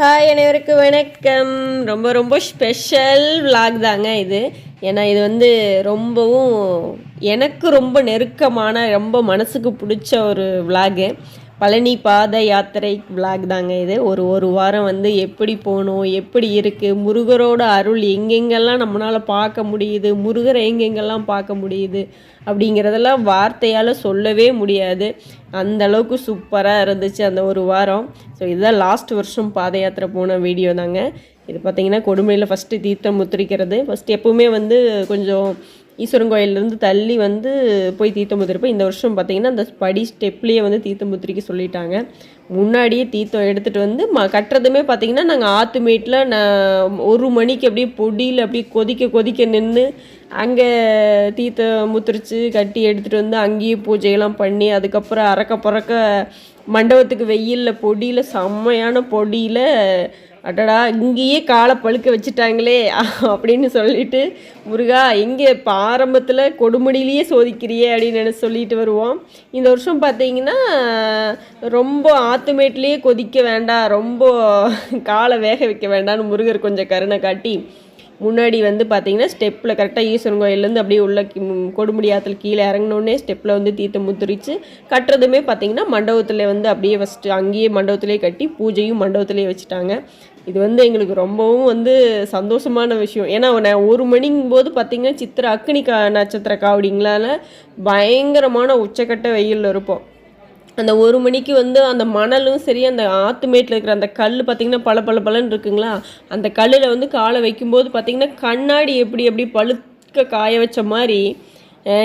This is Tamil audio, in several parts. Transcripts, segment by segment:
ஹாய் அனைவருக்கு வணக்கம். ரொம்ப ரொம்ப ஸ்பெஷல் விளாக் தாங்க இது. ஏன்னா இது வந்து ரொம்பவும் எனக்கு ரொம்ப நெருக்கமான ரொம்ப மனசுக்கு பிடிச்ச ஒரு விளாகு பழனி பாத யாத்திரை விளாக் தாங்க இது. ஒரு ஒரு வாரம் வந்து எப்படி போகணும் எப்படி இருக்குது முருகரோட அருள் எங்கெங்கெல்லாம் நம்மளால் பார்க்க முடியுது முருகரை எங்கெங்கெல்லாம் பார்க்க முடியுது அப்படிங்கிறதெல்லாம் வார்த்தையால் சொல்லவே முடியாது. அந்த அளவுக்கு சூப்பராக இருந்துச்சு அந்த ஒரு வாரம். ஸோ இதுதான் லாஸ்ட் வருஷம் பாத யாத்திரை போன வீடியோ தாங்க. இது பார்த்திங்கன்னா கொடுமையில் ஃபஸ்ட்டு தீர்த்தம் முத்திரிக்கிறது. ஃபஸ்ட்டு எப்பவுமே வந்து கொஞ்சம் ஈஸ்வரன் கோயிலேருந்து தள்ளி வந்து போய் தீர்த்தம் முத்திருப்போம் இந்த வருஷம் பார்த்திங்கன்னா அந்த படி ஸ்டெப்லேயே வந்து தீர்த்தம் முத்திரிக்க சொல்லிட்டாங்க. முன்னாடியே தீர்த்தம் எடுத்துகிட்டு வந்து ம கட்டுறதுமே பார்த்தீங்கன்னா நாங்கள் ஆத்துமேட்டில் நான் ஒரு மணிக்கு அப்படியே பொடியில் அப்படியே கொதிக்க கொதிக்க நின்று அங்கே தீர்த்தம் முத்திரிச்சு கட்டி எடுத்துகிட்டு வந்து அங்கேயே பூஜையெல்லாம் பண்ணி அதுக்கப்புறம் அறக்க பறக்க மண்டபத்துக்கு வெயிலில் பொடியில் செம்மையான பொடியில் அடடா இங்கேயே காலை பழுக்க வச்சுட்டாங்களே அப்படின்னு சொல்லிட்டு முருகா எங்கே இப்போ ஆரம்பத்தில் கொடுமுடியிலேயே சோதிக்கிறியே அப்படின்னு நினைச்சு சொல்லிட்டு வருவோம். இந்த வருஷம் பார்த்தீங்கன்னா ரொம்ப ஆத்துமேட்லேயே கொதிக்க வேண்டாம் ரொம்ப காலை வேக வைக்க வேண்டாம்னு முருகர் கொஞ்சம் கருணை காட்டி முன்னாடி வந்து பார்த்தீங்கன்னா ஸ்டெப்பில் கரெக்டாக ஈஸ்வரன் கோயிலேருந்து அப்படியே உள்ள கி- கொடுமுடி ஆற்றுல கீழே இறங்கினோடனே ஸ்டெப்பில் வந்து தீர்த்தம் முத்திரிச்சு. கட்டுறதுமே பார்த்தீங்கன்னா மண்டபத்தில் வந்து அப்படியே ஃபஸ்ட்டு அங்கேயே மண்டபத்திலே கட்டி பூஜையும் மண்டபத்திலே வச்சுட்டாங்க. இது வந்து எங்களுக்கு ரொம்பவும் வந்து சந்தோஷமான விஷயம். ஏன்னா நான் ஒரு மணிங்கும் போது பார்த்திங்கன்னா சித்திரை அக்னி கா நட்சத்திர காவடிங்களால பயங்கரமான உச்சக்கட்ட வெயிலில் இருப்போம். அந்த ஒரு மணிக்கு வந்து அந்த மணலும் சரி அந்த ஆத்துமேட்டில் இருக்கிற அந்த கல் பார்த்திங்கன்னா பல பல பலன்னு இருக்குங்களா? அந்த கல்லில் வந்து காலை வைக்கும்போது பார்த்திங்கன்னா கண்ணாடி எப்படி எப்படி பழுக்க காய வச்ச மாதிரி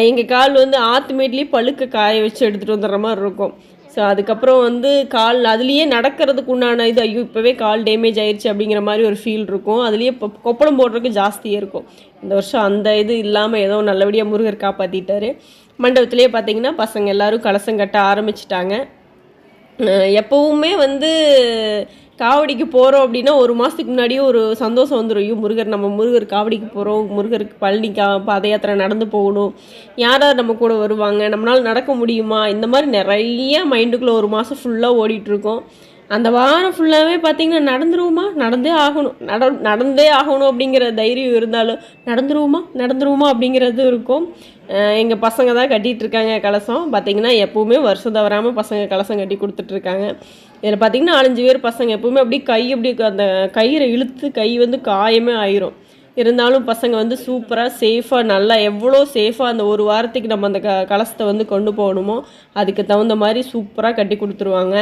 எங்கள் கால் வந்து ஆத்துமேட்லேயே பழுக்க காய வச்சு எடுத்துகிட்டு வந்துடுற மாதிரி இருக்கும். ஸோ அதுக்கப்புறம் வந்து கால் அதுலேயே நடக்கிறதுக்கு உண்டான இது ஐயோ இப்போவே கால் டேமேஜ் ஆயிடுச்சு அப்படிங்கிற மாதிரி ஒரு ஃபீல் இருக்கும். அதுலேயே இப்போ கொப்பளம் போடுறதுக்கு ஜாஸ்தியாக இருக்கும். இந்த வருஷம் அந்த இது இல்லாமல் ஏதோ நல்லபடியாக முருகர் காப்பாற்றிட்டாரு மண்டபத்திலே பார்த்தீங்கன்னா பசங்க எல்லாரும் கலசம் கட்ட ஆரம்பிச்சிட்டாங்க. எப்போவுமே எப்பவுமே வந்து காவடிக்கு போகிறோம் அப்படின்னா ஒரு மாதத்துக்கு முன்னாடியே ஒரு சந்தோஷம் வந்துடும் ஐயோ முருகர் நம்ம முருகர் காவடிக்கு போகிறோம் முருகருக்கு பழனி கா பாத யாத்திரை நடந்து போகணும். யார் யார் நம்ம கூட வருவாங்க? நம்மளால் நடக்க முடியுமா? இந்த மாதிரி நிறைய மைண்டுக்குள்ளே ஒரு மாதம் ஃபுல்லாக ஓடிட்டுருக்கோம் அந்த வாரம் ஃபுல்லாகவே பார்த்தீங்கன்னா நடந்துருவோமா? நடந்தே ஆகணும். நட நடந்தே ஆகணும் அப்படிங்கிற தைரியம் இருந்தாலும் நடந்துருவோமா? நடந்துருவோமா அப்படிங்கிறது இருக்கும். எங்கள் பசங்க தான் கட்டிகிட்டு இருக்காங்க கலசம். பார்த்தீங்கன்னா எப்போவுமே வருஷம் தவறாமல் பசங்க கலசம் கட்டி கொடுத்துட்ருக்காங்க இதில் பார்த்தீங்கன்னா நாலஞ்சு பேர் பசங்க. எப்போவுமே அப்படியே கை அப்படி அந்த கயிறை இழுத்து கை வந்து காயமே ஆயிரும். இருந்தாலும் பசங்க வந்து சூப்பராக சேஃபாக நல்லா எவ்வளோ சேஃபாக அந்த ஒரு வாரத்துக்கு நம்ம அந்த க கலசத்தை வந்து கொண்டு போகணுமோ அதுக்கு தகுந்த மாதிரி சூப்பராக கட்டி கொடுத்துருவாங்க.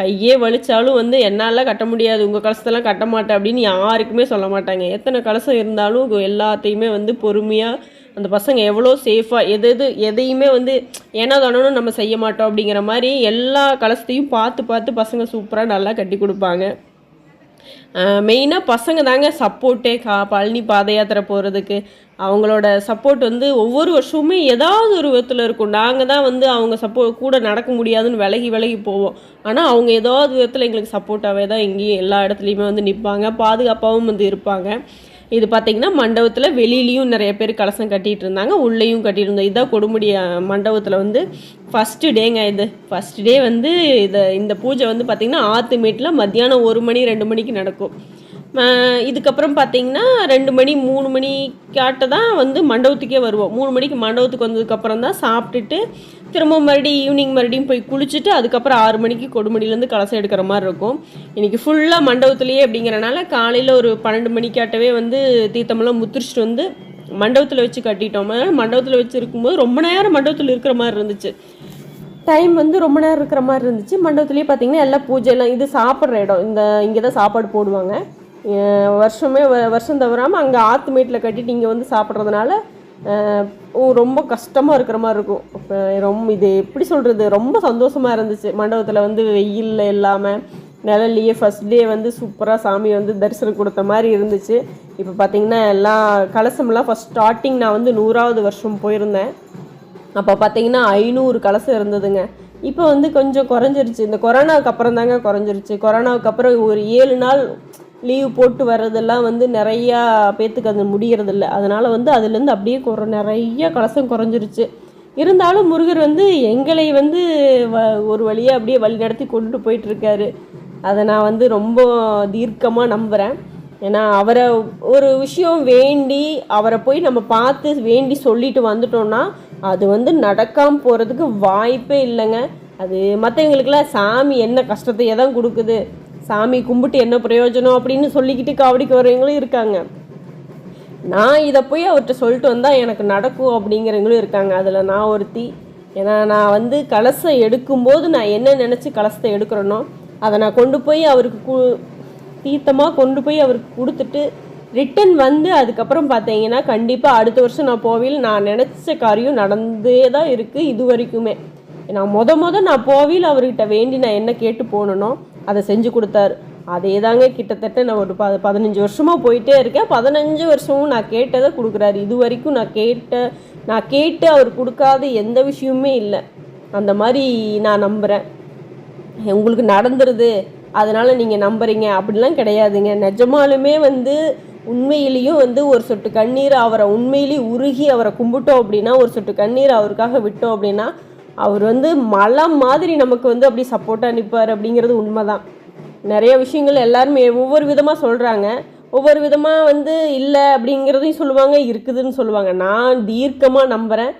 கையே வலிச்சாலும் வந்து என்னால் கட்ட முடியாது உங்கள் கலசத்தெல்லாம் கட்ட மாட்டேன் அப்படின்னு யாருக்குமே சொல்ல மாட்டாங்க. எத்தனை கலசம் இருந்தாலும் எல்லாத்தையுமே வந்து பொறுமையாக அந்த பசங்க எவ்வளோ சேஃபாக எது எது எதையுமே வந்து ஏன்னா தானும் நம்ம செய்ய மாட்டோம் அப்படிங்கிற மாதிரி எல்லா கலசத்தையும் பார்த்து பார்த்து பசங்க சூப்பராக நல்லா கட்டி கொடுப்பாங்க. மெயினாக பசங்க தாங்க சப்போர்ட்டே கா பழனி பாத யாத்திரை போகிறதுக்கு அவங்களோட சப்போர்ட் வந்து ஒவ்வொரு வருஷமுமே ஏதாவது ஒரு விதத்தில் இருக்கும். நாங்கள் தான் வந்து அவங்க சப்போர்ட் கூட நடக்க முடியாதுன்னு விலகி விலகி போவோம். ஆனால் அவங்க ஏதாவது விதத்தில் எங்களுக்கு சப்போர்ட்டாகவே தான் இங்கேயும் எல்லா இடத்துலையுமே வந்து நிற்பாங்க பாதுகாப்பாகவும் வந்து இருப்பாங்க. இது பார்த்தீங்கன்னா மண்டபத்தில் வெளியிலையும் நிறைய பேர் கலசம் கட்டிகிட்டு இருந்தாங்க உள்ளேயும் கட்டிகிட்டு இருந்தோம் இதான் கொடுமுடி மண்டபத்தில் வந்து ஃபஸ்ட்டு டேங்க இது. ஃபஸ்ட் டே வந்து இதை இந்த பூஜை வந்து பார்த்திங்கன்னா ஆத்துமேட்டில் மத்தியானம் ஒரு மணி ரெண்டு மணிக்கு நடக்கும். இதுக்கப்புறம் பார்த்தீங்கன்னா ரெண்டு மணி மூணு மணிக்காட்ட தான் வந்து மண்டபத்துக்கே வருவோம். மூணு மணிக்கு மண்டபத்துக்கு வந்ததுக்கப்புறம் தான் சாப்பிட்டுட்டு திரும்ப மறுபடியும் ஈவினிங் மறுபடியும் போய் குளிச்சுட்டு அதுக்கப்புறம் ஆறு மணிக்கு கொடுமுடியிலேருந்து கலசம் எடுக்கிற மாதிரி இருக்கும். இன்றைக்கி ஃபுல்லாக மண்டபத்துலேயே அப்படிங்கிறனால காலையில் ஒரு பன்னெண்டு மணிக்காட்டவே வந்து தீர்த்தமெல்லாம் முத்திரிச்சிட்டு வந்து மண்டபத்தில் வச்சு கட்டிட்டோம். அதனால் மண்டபத்தில் வச்சு இருக்கும்போது ரொம்ப நேரம் மண்டபத்தில் இருக்கிற மாதிரி இருந்துச்சு. டைம் வந்து ரொம்ப நேரம் இருக்கிற மாதிரி இருந்துச்சு. மண்டபத்துலேயே பார்த்தீங்கன்னா எல்லா பூஜைலாம் இது சாப்பிட்ற இடம். இந்த இங்கே தான் சாப்பாடு போடுவாங்க. வருஷமே வ- வருஷம் தவறாமல் அங்கே ஆத்துமேட்டில் கட்டிட்டு இங்கே வந்து சாப்பிட்றதுனால ஓ, ரொம்ப கஷ்டமாக இருக்கிற மாதிரி இருக்கும். இப்போ ரொம்ப இது எப்படி சொல்கிறது ரொம்ப சந்தோஷமாக இருந்துச்சு. மண்டபத்தில் வந்து வெயிலில் இல்லாமல் நிழல்லையே ஃபஸ்ட் டே வந்து சூப்பராக சாமி வந்து தரிசனம் கொடுத்த மாதிரி இருந்துச்சு. இப்போ பார்த்தீங்கன்னா எல்லாம் கலசம்லாம் ஃபஸ்ட் ஸ்டார்டிங் நான் வந்து நூறாவது வருஷம் போயிருந்தேன். அப்போ பார்த்தீங்கன்னா ஐநூறு கலசம் இருந்ததுங்க. இப்போ வந்து கொஞ்சம் குறைஞ்சிருச்சு. இந்த கொரோனாவுக்கு அப்புறம் தாங்க குறைஞ்சிருச்சு. கொரோனாவுக்கு அப்புறம் ஒரு ஏழு நாள் லீவ் போட்டு வர்றதெல்லாம் வந்து நிறையா பேத்துக்கு அது முடியறதில்ல. அதனால் வந்து அதுலேருந்து அப்படியே குற நிறைய கலசம் குறைஞ்சிருச்சு. இருந்தாலும் முருகர் வந்து எங்களை வந்து வ ஒரு வழியாக அப்படியே வழி நடத்தி கொண்டுட்டு போயிட்டுருக்காரு. அதை நான் வந்து ரொம்ப தீர்க்கமாக நம்புகிறேன் ஏன்னா அவரை ஒரு விஷயம் வேண்டி அவரை போய் நம்ம பார்த்து வேண்டி சொல்லிட்டு வந்துட்டோம்னா அது வந்து நடக்காமல் போகிறதுக்கு வாய்ப்பே இல்லைங்க. அது மற்றவங்களுக்குலாம் சாமி என்ன கஷ்டத்தையே தான் கொடுக்குது? சாமி கும்பிட்டு என்ன பிரயோஜனம் அப்படின்னு சொல்லிக்கிட்டு காவடிக்கு வரவங்களும் இருக்காங்க. நான் இதை போய் அவர்கிட்ட சொல்லிட்டு வந்தால் எனக்கு நடக்கும் அப்படிங்கிறவங்களும் இருக்காங்க. அதில் நான் ஒருத்தி. ஏன்னா நான் வந்து கலசை எடுக்கும்போது நான் என்ன நினச்சி கலசத்தை எடுக்கிறேனோ அதை நான் கொண்டு போய் அவருக்கு கு தீர்த்தமாக கொண்டு போய் அவருக்கு கொடுத்துட்டு ரிட்டன் வந்து அதுக்கப்புறம் பார்த்தீங்கன்னா கண்டிப்பாக அடுத்த வருஷம் நான் போவில் நான் நினச்ச காரியம் நடந்தே தான் இருக்குது இது வரைக்குமே. நான் மொத மொத நான் போவில் அவர்கிட்ட வேண்டி நான் என்ன கேட்டு போனனோ அதை செஞ்சு கொடுத்தாரு. அதே தாங்க கிட்டத்தட்ட நான் ஒரு ப பதினஞ்சு வருஷமாக போயிட்டே இருக்கேன். பதினஞ்சு வருஷமும் நான் கேட்டதை கொடுக்குறாரு. இது வரைக்கும் நான் கேட்ட நான் கேட்டு அவர் கொடுக்காத எந்த விஷயமுமே இல்லை. அந்த மாதிரி நான் நம்புகிறேன் உங்களுக்கு நடந்துருது. அதனால் நீங்கள் நம்புறீங்க. அப்படிலாம் கிடையாதுங்க. நிஜமாலுமே வந்து உண்மையிலையும் வந்து ஒரு சொட்டு கண்ணீர் அவரை உண்மையிலேயே உருகி அவரை கும்பிட்டோம் அப்படின்னா ஒரு சொட்டு கண்ணீர் அவருக்காக விட்டோம் அப்படின்னா அவர் வந்து மலை மாதிரி நமக்கு வந்து அப்படி சப்போர்ட்டாக நிற்பார் அப்படிங்கிறது உண்மைதான். நிறைய விஷயங்கள் எல்லாருமே ஒவ்வொரு விதமாக சொல்கிறாங்க ஒவ்வொரு விதமாக வந்து இல்லை அப்படிங்கிறதையும் சொல்லுவாங்க இருக்குதுன்னு சொல்லுவாங்க. நான் தீர்க்கமாக நம்புகிறேன்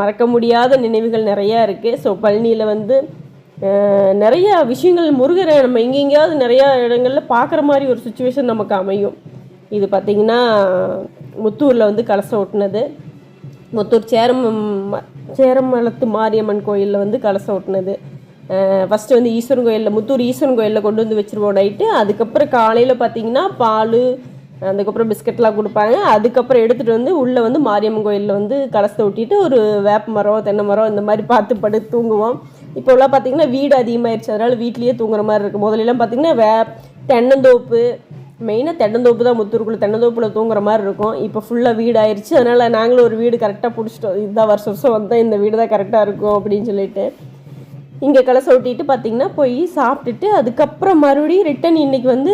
மறக்க முடியாத நினைவுகள் நிறையா இருக்குது ஸோ பழனியில் வந்து நிறையா நிறைய விஷயங்கள் முருகரை நம்ம எங்கெங்கேயாவது நிறையா இடங்களில் பார்க்குற மாதிரி ஒரு சுச்சுவேஷன் நமக்கு அமையும். இது பார்த்திங்கன்னா முத்தூரில் வந்து கலசம் ஒட்டினது. முத்தூர் சேரம் சேரமலத்து மாரியம்மன் கோயிலில் வந்து கலசம் ஓட்டினது ஃபஸ்ட்டு வந்து ஈஸ்வரன் கோயிலில் முத்தூர் ஈஸ்வரன் கோயிலில் கொண்டு வந்து வச்சுருவோம் நைட்டு. அதுக்கப்புறம் காலையில் பார்த்தீங்கன்னா பால் அதுக்கப்புறம் பிஸ்கட்லாம் கொடுப்பாங்க. அதுக்கப்புறம் எடுத்துகிட்டு வந்து உள்ளே வந்து மாரியம்மன் கோயிலில் வந்து கலசத்தை ஒட்டிட்டு ஒரு வேப்ப மரம் தென்னை மரம் இந்த மாதிரி பார்த்து படு தூங்குவோம். இப்போலாம் பார்த்தீங்கன்னா வீடு அதிகமாகிடுச்சு அதனால் வீட்லேயே தூங்குற மாதிரி இருக்குது முதலெல்லாம் பார்த்தீங்கன்னா வே தென்னந்தோப்பு மெயினாக தென்னந்தோப்பு தான் முத்தூருக்குள்ள. தென்னந்தோப்பில் தூங்குற மாதிரி இருக்கும். இப்போ ஃபுல்லாக வீடு ஆயிடுச்சு அதனால் நாங்களும் ஒரு வீடு கரெக்டாக பிடிச்சிட்டோம். இதுதான் வருஷம் வருஷம் வந்தால் இந்த வீடு தான் கரெக்டாக இருக்கும் அப்படின்னு சொல்லிட்டு. இங்கே கலசை ஒட்டிட்டு பார்த்தீங்கன்னா போய் சாப்பிட்டுட்டு அதுக்கப்புறம் மறுபடியும் ரிட்டன் இன்றைக்கி வந்து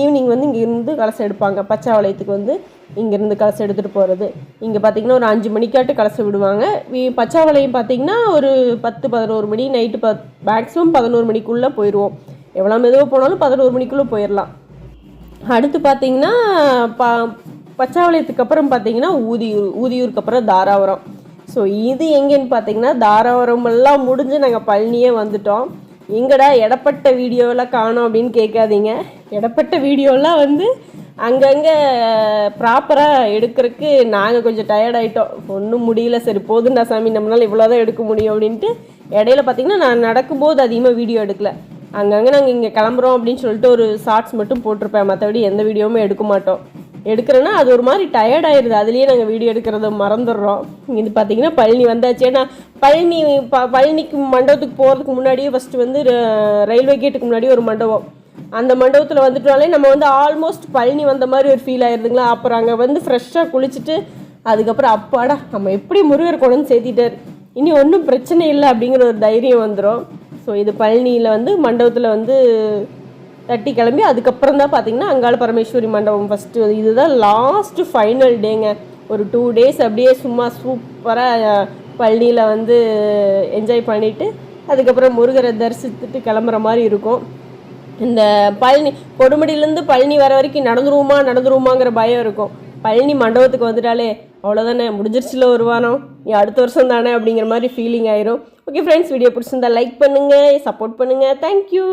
ஈவினிங் வந்து இங்கேருந்து கலசை எடுப்பாங்க. பச்சாவளையத்துக்கு வந்து இங்கேருந்து கலசை எடுத்துகிட்டு போகிறது இங்கே பார்த்தீங்கன்னா ஒரு அஞ்சு மணிக்காட்டு கலசை விடுவாங்க. வீ பச்சாவளையம் பார்த்தீங்கன்னா ஒரு பத்து பதினோரு மணி நைட்டு பத் மேக்ஸிமம் பதினோரு மணிக்குள்ளே போயிடுவோம் எவ்வளோ மெதுவாக போனாலும் பதினோரு மணிக்குள்ளே போயிடலாம் அடுத்து பார்த்தீங்கன்னா ப பச்சாவளையத்துக்கு அப்புறம் பார்த்தீங்கன்னா ஊதியூர் ஊதியூருக்கு அப்புறம் தாராபுரம் ஸோ இது எங்கேன்னு பார்த்தீங்கன்னா தாராபுரம் எல்லாம் முடிஞ்சு நாங்கள் பழனியே வந்துட்டோம். எங்கடா இடப்பட்ட வீடியோவெல்லாம் காணோம் அப்படின்னு கேட்காதீங்க. இடப்பட்ட வீடியோலாம் வந்து அங்கங்கே ப்ராப்பராக எடுக்கிறதுக்கு நாங்கள் கொஞ்சம் டயர்ட் ஆகிட்டோம் ஒன்றும் முடியல சரி போதுண்டா சாமி நம்மளால் இவ்வளோதான் எடுக்க முடியும் அப்படின்ட்டு இடையில பார்த்தீங்கன்னா நான் நடக்கும்போது அதிகமாக வீடியோ எடுக்கலை. அங்கங்கே நாங்கள் இங்கே கிளம்புறோம் அப்படின்னு சொல்லிட்டு ஒரு ஷார்ட்ஸ் மட்டும் போட்டிருப்பேன். மற்றபடி எந்த வீடியோவுமே எடுக்க மாட்டோம். எடுக்கிறேன்னா அது ஒரு மாதிரி டயர்ட் ஆயிடுது அதுலேயே நாங்கள் வீடியோ எடுக்கிறத மறந்துடுறோம். இது பார்த்தீங்கன்னா பழனி வந்தாச்சு. ஏன்னா பழனி ப பழனிக்கு மண்டபத்துக்கு போகிறதுக்கு முன்னாடியே ஃபஸ்ட்டு வந்து ர- ரயில்வே கேட்டுக்கு முன்னாடி ஒரு மண்டபம். அந்த மண்டபத்தில் வந்துட்டாலே நம்ம வந்து ஆல்மோஸ்ட் பழனி வந்த மாதிரி ஒரு ஃபீல் ஆயிருதுங்களா? அப்புறம் அங்கே வந்து ஃப்ரெஷ்ஷாக குளிச்சுட்டு அதுக்கப்புறம் அப்பாடா நம்ம எப்படி முருகர் கொண்டு சேர்த்திட்டார்? இனி ஒன்றும் பிரச்சனை இல்லை அப்படிங்கிற ஒரு தைரியம் வந்துடும் ஸோ இது பழனியில் வந்து மண்டபத்தில் வந்து தட்டி கிளம்பி அதுக்கப்புறம் தான் பார்த்தீங்கன்னா அங்காள பரமேஸ்வரி மண்டபம் ஃபஸ்ட்டு இதுதான் லாஸ்ட்டு ஃபைனல் டேங்க ஒரு டூ டேஸ் அப்படியே சும்மா சூப்பராக பழனியில் வந்து என்ஜாய் பண்ணிவிட்டு அதுக்கப்புறம் முருகரை தரிசித்துட்டு கிளம்புற மாதிரி இருக்கும். இந்த பழனி கொடுமுடியிலேருந்து பழனி வர வரைக்கும் நடந்துருவோமா நடந்துருவோமாங்கிற பயம் இருக்கும். பழனி மண்டபத்துக்கு வந்துட்டாலே அவ்வளோதானே முடிஞ்சிருச்சுல ஒரு வாரம். நீ அடுத்த வருஷம் தானே அப்படிங்கிற மாதிரி ஃபீலிங் ஆயிரும். ஓகே ஃப்ரெண்ட்ஸ் வீடியோ பிடிச்சிருந்தா லைக் பண்ணுங்கள் சப்போர்ட் பண்ணுங்கள் தேங்க்யூ